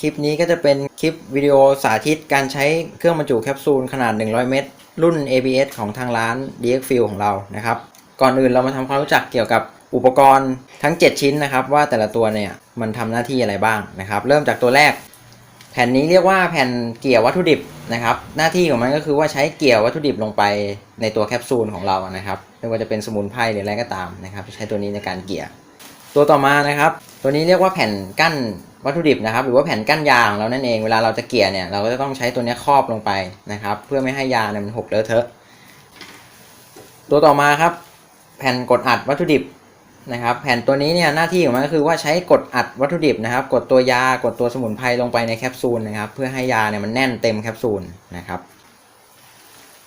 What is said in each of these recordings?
คลิปนี้ก็จะเป็นคลิปวิดีโอสาธิตการใช้เครื่องบรรจุแคปซูลขนาด 100 เม็ดรุ่น ABS ของทางร้าน DX f i e l ของเรานะครับ ก่อนอื่นเรามาทำความรู้จักเกี่ยวกับอุปกรณ์ทั้ง 7 ชิ้นนะครับ ว่าแต่ละตัวเนี่ยมันทำหน้าที่อะไรบ้างนะครับ เริ่มจากตัวแรก แผ่นนี้เรียกว่าแผ่นเกี่ยววัตถุดิบนะครับ หน้าที่ของมันก็คือว่าใช้เกี่ยววัตถุดิบลงไปในตัวแคปซูลของเรานะครับไม่ว่าจะเป็นสมุนไพรหรืออะไรก็ตามนะครับ ใช้ตัวนี้ในการเกี่ยตัวต่อมานะครับ ตัวนี้เรียกว่าแผ่นกั้น วัตถุดิบนะครับ หรือว่าแผ่นกั้นยาของเรานั่นเองเวลาเราจะเกี่ยเนี่ยเราก็จะต้องใช้ตัวนี้ครอบลงไปนะครับ เพื่อไม่ให้ยาเนี่ยมันหกเลอะเทอะ ตัวต่อมาครับ แผ่นกดอัดวัตถุดิบนะครับ แผ่นตัวนี้เนี่ยหน้าที่ของมันก็คือว่าใช้กดอัดวัตถุดิบนะครับ กดตัวยากดตัวสมุนไพรลงไปในแคปซูลนะครับ เพื่อให้ยาเนี่ยมันแน่นเต็มแคปซูลนะครับ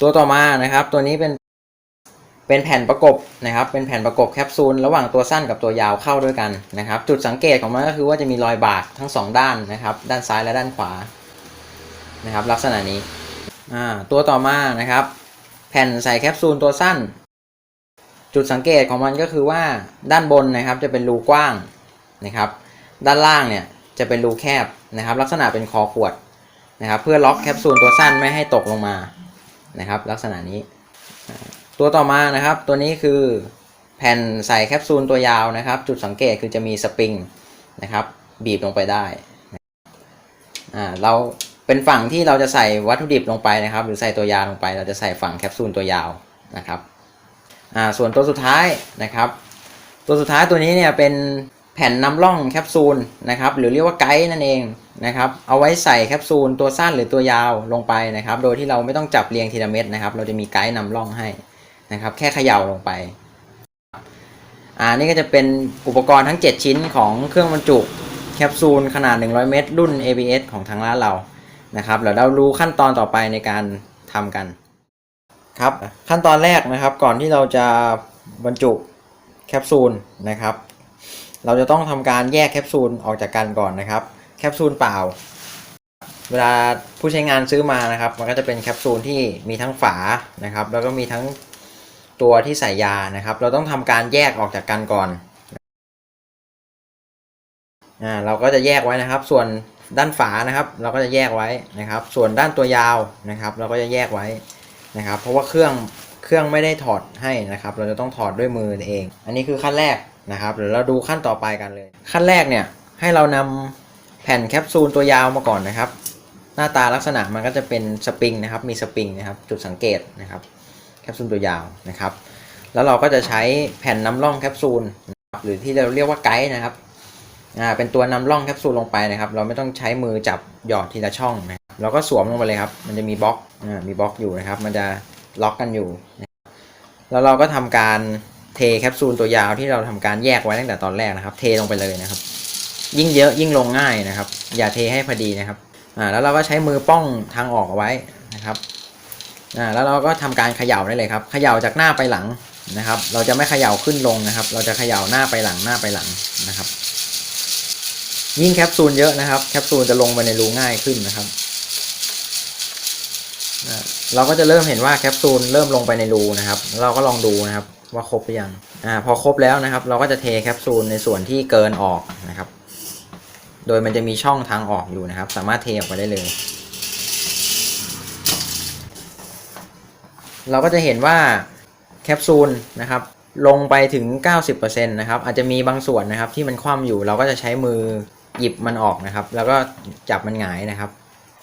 ตัวต่อมานะครับ ตัวนี้เป็น เป็นแผ่นประกบนะครับ เป็นแผ่นประกบแคปซูลระหว่างตัวสั้นกับตัวยาวเข้าด้วยกันนะครับ จุดสังเกตของมันก็คือว่าจะมีรอยบากทั้งสองด้านนะครับ ด้านซ้ายและด้านขวานะครับ ลักษณะนี้ตัวต่อมานะครับ แผ่นใส่แคปซูลตัวสั้น จุดสังเกตของมันก็คือว่าด้านบนนะครับจะเป็นรูกว้างนะครับ ด้านล่างเนี่ยจะเป็นรูแคบนะครับ ลักษณะเป็นคอขวดนะครับ เพื่อล็อกแคปซูลตัวสั้นไม่ให้ตกลงมานะครับ ลักษณะนี้ ตัวต่อมานะครับ ตัวนี้คือแผ่นใส่แคปซูลตัวยาวนะครับ จุดสังเกตคือจะมีสปริงนะครับบีบลงไปได้อ่าเราเป็นฝั่งที่เราจะใส่วัตถุดิบลงไปนะครับ หรือใส่ตัวยาลงไป เราจะใส่ฝั่งแคปซูลตัวยาวนะครับอ่าส่วนตัวสุดท้ายนะครับ ตัวสุดท้ายตัวนี้เนี่ยเป็นแผ่นนำร่องแคปซูลนะครับหรือเรียกว่าไกด์นั่นเองนะครับเอาไว้ใส่แคปซูลตัวสั้นหรือตัวยาวลงไปนะครับ โดยที่เราไม่ต้องจับเรียงทีละเม็ดนะครับ เราจะมีไกด์นำร่องให้ นะครับ แค่เขย่าลงไปอ่านี่ก็จะเป็นอุปกรณ์ทั้ง 7 ชิ้นของเครื่องบรรจุแคปซูลขนาด 100 เมตร รุ่น ABS ของทางร้านเรานะครับเดี๋ยวเราดูขั้นตอนต่อไปในการทำกันครับขั้นตอนแรกนะครับก่อนที่เราจะบรรจุแคปซูลนะครับ เราจะต้องทำการแยกแคปซูลออกจากกันก่อนนะครับ แคปซูลเปล่า เวลาผู้ใช้งานซื้อมานะครับ มันก็จะเป็นแคปซูลที่มีทั้งฝานะครับ แล้วก็มีทั้ง ตัวที่ใส่ยานะครับ เราต้องทำการแยกออกจากกันก่อนอ่าเราก็จะแยกไว้นะครับ ส่วนด้านฝานะครับ เราก็จะแยกไว้นะครับ ส่วนด้านตัวยาวนะครับ เราก็จะแยกไว้นะครับ เพราะว่าเครื่องเครื่องไม่ได้ถอดให้นะครับ เราจะต้องถอดด้วยมือเอง อันนี้คือขั้นแรกนะครับเดี๋ยวเราดูขั้นต่อไปกันเลย ขั้นแรกเนี่ยให้เรานำแผ่นแคปซูลตัวยาวมาก่อนนะครับ หน้าตาลักษณะมันก็จะเป็นสปริงนะครับ มีสปริงนะครับ จุดสังเกตนะครับ แคปซูลตัวยาวนะครับ แล้วเราก็จะใช้แผ่นนำร่องแคปซูลหรือที่เราเรียกว่าไกด์นะครับอ่าเป็นตัวนำร่องแคปซูลลงไปนะครับ เราไม่ต้องใช้มือจับหยอดทีละช่องนะเราก็สวมลงไปเลยครับ มันจะมีบล็อกอ่ามีบล็อกอยู่นะครับ มันจะล็อกกันอยู่ แล้วเราก็ทำการเทแคปซูลตัวยาวที่เราทำการแยกไว้ตั้งแต่ตอนแรกนะครับ เทลงไปเลยนะครับ ยิ่งเยอะยิ่งลงง่ายนะครับ อย่าเทให้พอดีนะครับ อ่าแล้วเราก็ใช้มือป้องทางออกเอาไว้นะครับ อ่าแล้วเราก็ทำการเขย่าได้เลยครับเขย่าจากหน้าไปหลังนะครับ เราจะไม่เขย่าขึ้นลงนะครับ เราจะเขย่าหน้าไปหลังหน้าไปหลังนะครับ ยิ่งแคปซูลเยอะนะครับ แคปซูลจะลงไปในรูง่ายขึ้นนะครับเราก็จะเริ่มเห็นว่าแคปซูลเริ่มลงไปในรูนะครับ เราก็ลองดูนะครับว่าครบหรือยังอ่าพอครบแล้วนะครับ เราก็จะเทแคปซูลในส่วนที่เกินออกนะครับ โดยมันจะมีช่องทางออกอยู่นะครับ สามารถเทออกไปได้เลย เราก็จะเห็นว่าแคปซูลนะครับลงไปถึง 90%นะครับอาจจะมีบางส่วนนะครับที่มันคว่ำอยู่เราก็จะใช้มือหยิบมันออกนะครับ แล้วก็จับมันหงายนะครับ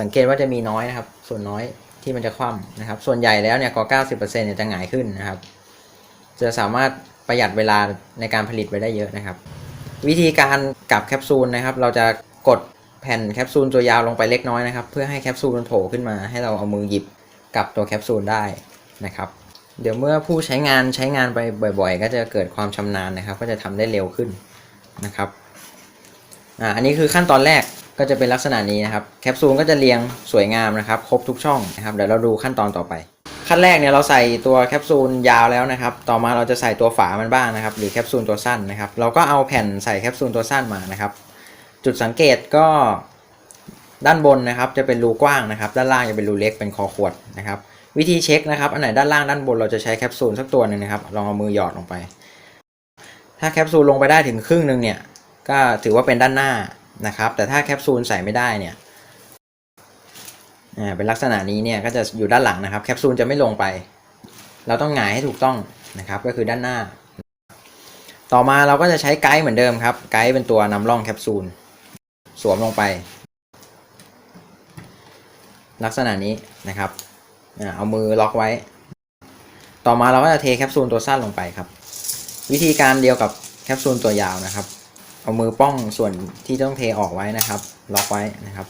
สังเกตว่าจะมีน้อยนะครับ ส่วนน้อยที่มันจะคว่ำนะครับ ส่วนใหญ่แล้วเนี่ยก็90%เนี่ยจะหงายขึ้นนะครับ จะสามารถประหยัดเวลาในการผลิตไว้ได้เยอะนะครับ วิธีการกลับแคปซูลนะครับ เราจะกดแผ่นแคปซูลตัวยาวลงไปเล็กน้อยนะครับ เพื่อให้แคปซูลมันโผล่ขึ้นมาให้เราเอามือหยิบกลับตัวแคปซูลได้ นะครับ เดี๋ยวเมื่อผู้ใช้งานใช้งานไปบ่อย ๆ ก็จะเกิดความชำนาญนะครับ ก็จะทำได้เร็วขึ้นนะครับอ่าอันนี้คือขั้นตอนแรกก็จะเป็นลักษณะนี้นะครับแคปซูลก็จะเรียงสวยงามนะครับครบทุกช่องนะครับเดี๋ยวเราดูขั้นตอนต่อไป ขั้นแรกเนี่ยเราใส่ตัวแคปซูลยาวแล้วนะครับ ต่อมาเราจะใส่ตัวฝามันบ้างนะครับ หรือแคปซูลตัวสั้นนะครับ เราก็เอาแผ่นใส่แคปซูลตัวสั้นมานะครับ จุดสังเกตก็ด้านบนนะครับจะเป็นรูกว้างนะครับ ด้านล่างจะเป็นรูเล็กเป็นคอขวดนะครับ วิธีเช็คนะครับอันไหนด้านล่างด้านบนเราจะใช้แคปซูลสักตัวหนึ่งนะครับลองเอามือหยอดลงไป ถ้าแคปซูลลงไปได้ถึงครึ่งหนึ่งเนี่ยก็ถือว่าเป็นด้านหน้านะครับ แต่ถ้าแคปซูลใส่ไม่ได้เนี่ยเป็นลักษณะนี้เนี่ยก็จะอยู่ด้านหลังนะครับ แคปซูลจะไม่ลงไป เราต้องหงายให้ถูกต้องนะครับ ก็คือด้านหน้า ต่อมาเราก็จะใช้ไกด์เหมือนเดิมครับ ไกด์เป็นตัวนำร่องแคปซูล สวมลงไป ลักษณะนี้นะครับ เอามือล็อกไว้ ต่อมาเราก็จะเทแคปซูลตัวสั้นลงไปครับ วิธีการเดียวกับแคปซูลตัวยาวนะครับ เอามือป้องส่วนที่ต้องเทออกไว้นะครับ ล็อกไว้นะครับ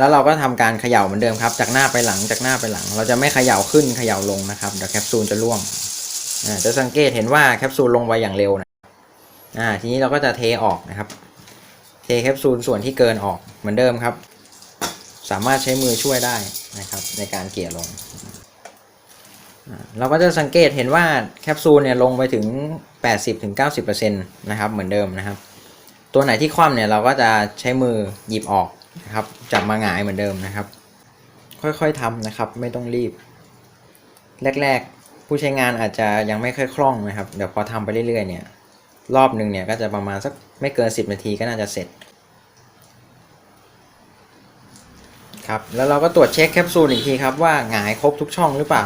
แล้วเราก็ทำการเขย่าเหมือนเดิมครับ จากหน้าไปหลังจากหน้าไปหลัง เราจะไม่เขย่าขึ้นเขย่าลงนะครับเดี๋ยวแคปซูลจะร่วงจะสังเกตเห็นว่าแคปซูลลงไปอย่างเร็วนะอ่าทีนี้เราก็จะเทออกนะครับ เทแคปซูลส่วนที่เกินออกเหมือนเดิมครับ สามารถใช้มือช่วยได้ นะครับในการเกลี่ยลง เราก็จะสังเกตเห็นว่าแคปซูลเนี่ยลงไปถึง 80-90%นะครับเหมือนเดิมนะครับ ตัวไหนที่คว่ำเนี่ยเราก็จะใช้มือหยิบออกนะครับจับมาหงายเหมือนเดิมนะครับ ค่อยๆทำนะครับไม่ต้องรีบ แรกๆ ผู้ใช้งานอาจจะยังไม่ค่อยคล่องนะครับ เดี๋ยวพอทำไปเรื่อยๆเนี่ยรอบหนึ่งเนี่ยก็จะประมาณสักไม่เกิน 10 นาทีก็น่าจะเสร็จ ครับแล้วเราก็ตรวจเช็คแคปซูลอีกทีครับว่าหงายครบทุกช่องหรือเปล่า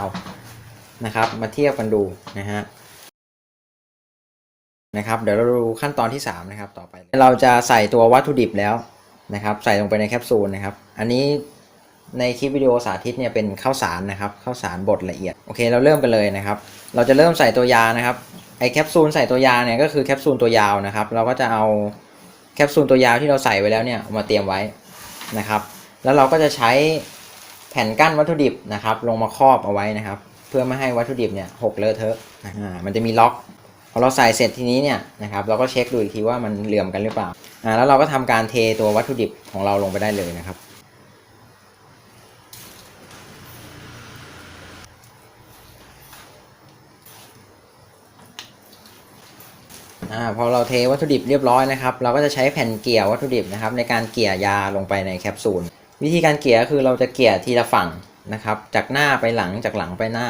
นะครับ มาเทียบกันดูนะฮะนะครับเดี๋ยวเราดูขั้นตอนที่ 3 นะครับ ต่อไปเราจะใส่ตัววัตถุดิบแล้วนะครับ ใส่ลงไปในแคปซูลนะครับ อันนี้ในคลิปวิดีโอสาธิตเนี่ยเป็นข้าวสารนะครับข้าวสารบดละเอียดโอเคเราเริ่มกันเลยนะครับ เราจะเริ่มใส่ตัวยานะครับไอแคปซูลใส่ตัวยาเนี่ยก็คือแคปซูลตัวยาวนะครับ เราก็จะเอาแคปซูลตัวยาวที่เราใส่ไว้แล้วเนี่ยมาเตรียมไว้นะครับ แล้วเราก็จะใช้แผ่นกั้นวัตถุดิบนะครับ ลงมาครอบเอาไว้นะครับ เพื่อไม่ให้วัตถุดิบเนี่ยหกเลอะเทอะอ่ามันจะมีล็อกพอเราใส่เสร็จทีนี้เนี่ยนะครับเราก็เช็คดูอีกทีว่ามันเหลื่อมกันหรือเปล่าอ่าแล้วเราก็ทำการเทตัววัตถุดิบของเราลงไปได้เลยนะครับอ่าพอเราเทวัตถุดิบเรียบร้อยนะครับ เราก็จะใช้แผ่นเกี่ยววัตถุดิบนะครับ ในการเกี่ยยาลงไปในแคปซูล วิธีการเกี่ยคือเราจะเกี่ยทีละฝั่งนะครับ จากหน้าไปหลังจากหลังไปหน้า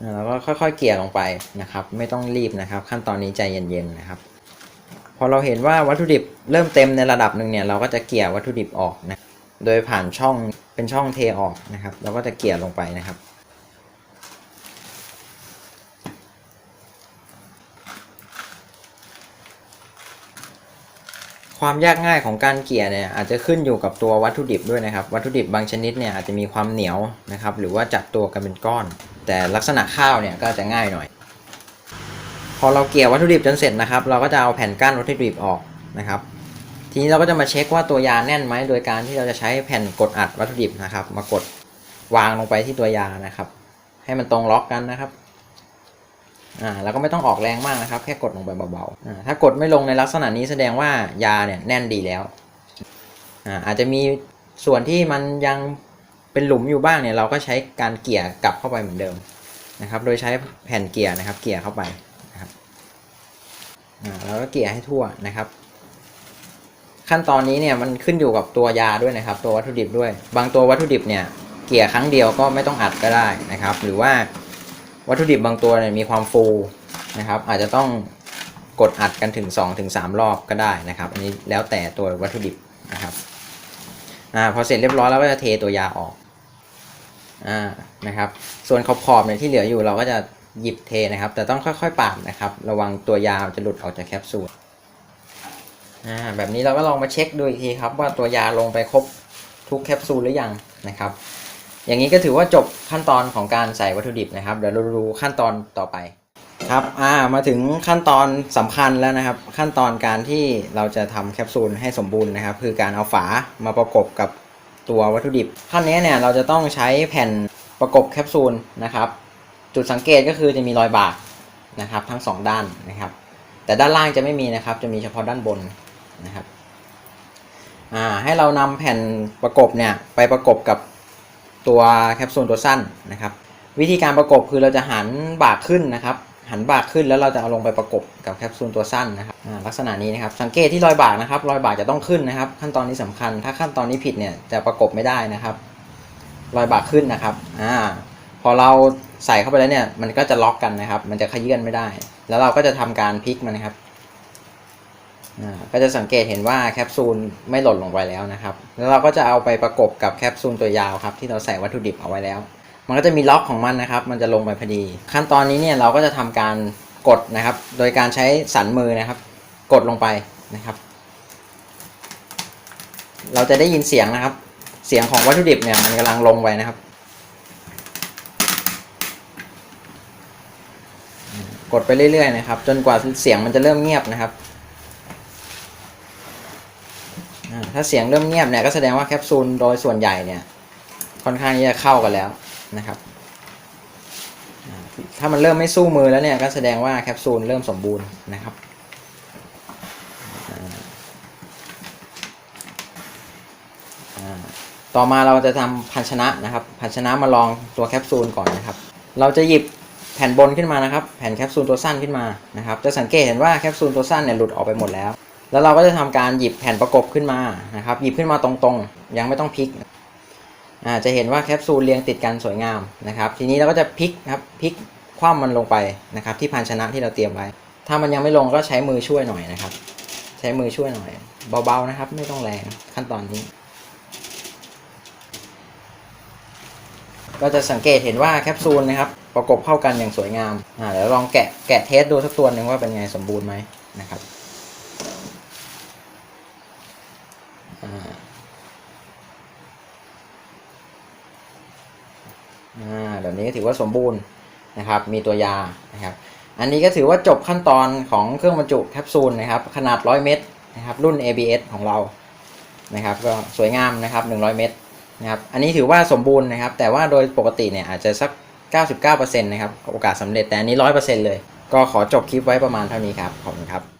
อ่าเราก็ค่อยๆเกี่ยลงไปนะครับ ไม่ต้องรีบนะครับ ขั้นตอนนี้ใจเย็นๆนะครับ พอเราเห็นว่าวัตถุดิบเริ่มเต็มในระดับหนึ่งเนี่ยเราก็จะเกี่ยวัตถุดิบออกนะโดยผ่านช่องเป็นช่องเทออกนะครับ เราก็จะเกี่ยลงไปนะครับ ความยากง่ายของการเกลี่ยเนี่ยอาจจะขึ้นอยู่กับตัววัตถุดิบด้วยนะครับ วัตถุดิบบางชนิดเนี่ยอาจจะมีความเหนียวนะครับ หรือว่าจับตัวกันเป็นก้อน แต่ลักษณะข้าวเนี่ยก็จะง่ายหน่อย พอเราเกลี่ยวัตถุดิบจนเสร็จนะครับ เราก็จะเอาแผ่นกั้นวัตถุดิบออกนะครับ ทีนี้เราก็จะมาเช็คว่าตัวยาแน่นไหมโดยการที่เราจะใช้แผ่นกดอัดวัตถุดิบนะครับ มากดวางลงไปที่ตัวยานะครับ ให้มันตรงล็อกกันนะครับ อ่าแล้วก็ไม่ต้องออกแรงมากนะครับ แค่กดลงไปเบาๆอ่าถ้ากดไม่ลงในลักษณะนี้แสดงว่ายาเนี่ยแน่นดีแล้วอ่าอาจจะมีส่วนที่มันยังเป็นหลุมอยู่บ้างเนี่ยเราก็ใช้การเกี่ยกลับเข้าไปเหมือนเดิมนะครับ โดยใช้แผ่นเกี่ยนะครับ เกี่ยเข้าไปนะครับอ่าแล้วก็เกี่ยให้ทั่วนะครับ ขั้นตอนนี้เนี่ยมันขึ้นอยู่กับตัวยาด้วยนะครับ ตัววัตถุดิบด้วย บางตัววัตถุดิบเนี่ยเกี่ยครั้งเดียวก็ไม่ต้องอัดก็ได้นะครับ หรือว่า วัตถุดิบบางตัวเนี่ยมีความฟูนะครับ อาจจะต้องกดอัดกันถึง 2-3ถึงรอบก็ได้นะครับ อันนี้แล้วแต่ตัววัตถุดิบนะครับอ่าพอเสร็จเรียบร้อยแล้วก็จะเทตัวยาออกอ่านะครับ ส่วนขอบขอบเนี่ยที่เหลืออยู่เราก็จะหยิบเทนะครับ แต่ต้องค่อยๆปาดนะครับ ระวังตัวยาจะหลุดออกจากแคปซูลอ่าแบบนี้เราก็ลองมาเช็คดูอีกทีครับว่าตัวยาลงไปครบทุกแคปซูลหรือยังนะครับ อย่างนี้ก็ถือว่าจบขั้นตอนของการใส่วัตถุดิบนะครับ เดี๋ยวเราดูขั้นตอนต่อไปครับอ่ามาถึงขั้นตอนสำคัญแล้วนะครับ ขั้นตอนการที่เราจะทำแคปซูลให้สมบูรณ์นะครับ คือการเอาฝามาประกบกับตัววัตถุดิบขั้นนี้เนี่ยเราจะต้องใช้แผ่นประกบแคปซูลนะครับ จุดสังเกตก็คือจะมีรอยบากนะครับ ทั้งสองด้านนะครับ แต่ด้านล่างจะไม่มีนะครับ จะมีเฉพาะด้านบนนะครับอ่าให้เรานำแผ่นประกบเนี่ยไปประกบกับ ตัวแคปซูลตัวสั้นนะครับ วิธีการประกบคือเราจะหันบากขึ้นนะครับ หันบากขึ้นแล้วเราจะเอาลงไปประกบกับแคปซูลตัวสั้นนะครับลักษณะนี้นะครับ สังเกตที่รอยบากนะครับ รอยบากจะต้องขึ้นนะครับ ขั้นตอนนี้สำคัญ ถ้าขั้นตอนนี้ผิดเนี่ยจะประกบไม่ได้นะครับ รอยบากขึ้นนะครับอ่าพอเราใส่เข้าไปแล้วเนี่ยมันก็จะล็อกกันนะครับ มันจะขยื่นไม่ได้ แล้วเราก็จะทำการพลิกมันนะครับ ก็จะสังเกตเห็นว่าแคปซูลไม่หล่นลงไปแล้วนะครับ แล้วเราก็จะเอาไปประกบกับแคปซูลตัวยาวครับที่เราใส่วัตถุดิบเอาไว้แล้ว มันก็จะมีล็อกของมันนะครับ มันจะลงไปพอดี ขั้นตอนนี้เนี่ยเราก็จะทำการกดนะครับ โดยการใช้สันมือนะครับ กดลงไปนะครับ เราจะได้ยินเสียงนะครับ เสียงของวัตถุดิบเนี่ยมันกำลังลงไปนะครับ กดไปเรื่อยๆนะครับ จนกว่าเสียงมันจะเริ่มเงียบนะครับอ่า ถ้าเสียงเริ่มเงียบเนี่ยก็แสดงว่าแคปซูลโดยส่วนใหญ่เนี่ย ค่อนข้างที่จะเข้ากันแล้วนะครับ ถ้ามันเริ่มไม่สู้มือแล้วเนี่ยก็แสดงว่าแคปซูลเริ่มสมบูรณ์นะครับต่อมาเราจะทำภาชนะนะครับ ภาชนะมาลองตัวแคปซูลก่อนนะครับ เราจะหยิบแผ่นบนขึ้นมานะครับ แผ่นแคปซูลตัวสั้นขึ้นมานะครับ จะสังเกตเห็นว่าแคปซูลตัวสั้นเนี่ยหลุดออกไปหมดแล้ว แล้วเราก็จะทำการหยิบแผ่นประกบขึ้นมานะครับ หยิบขึ้นมาตรงๆ ยังไม่ต้องพลิกจะเห็นว่าแคปซูลเรียงติดกันสวยงามนะครับ ทีนี้เราก็จะพลิกครับพลิกคว่ำมันลงไปนะครับ ที่ภาชนะที่เราเตรียมไว้ ถ้ามันยังไม่ลงก็ใช้มือช่วยหน่อยนะครับ ใช้มือช่วยหน่อย เบาๆนะครับ ไม่ต้องแรงขั้นตอนนี้ ก็จะสังเกตเห็นว่าแคปซูลนะครับประกบเข้ากันอย่างสวยงามอ่าเดี๋ยวลองแกะแกะเทสดูสักตัวหนึ่งว่าเป็นไงสมบูรณ์ไหมนะครับ อ่าแบบนี้ถือว่าสมบูรณ์นะครับ มีตัวยานะครับ อันนี้ก็ถือว่าจบขั้นตอนของเครื่องบรรจุแคปซูลนะครับ ขนาด 100 เมตรนะครับ รุ่น ABS ของเรานะครับ ก็สวยงามนะครับ 100 เมตรนะครับ อันนี้ถือว่าสมบูรณ์นะครับ แต่ว่าโดยปกติเนี่ยอาจจะสัก 99%นะครับ โอกาสสำเร็จแต่อันนี้ 100%เลย ก็ขอจบคลิปไว้ประมาณเท่านี้ครับ ขอบคุณครับ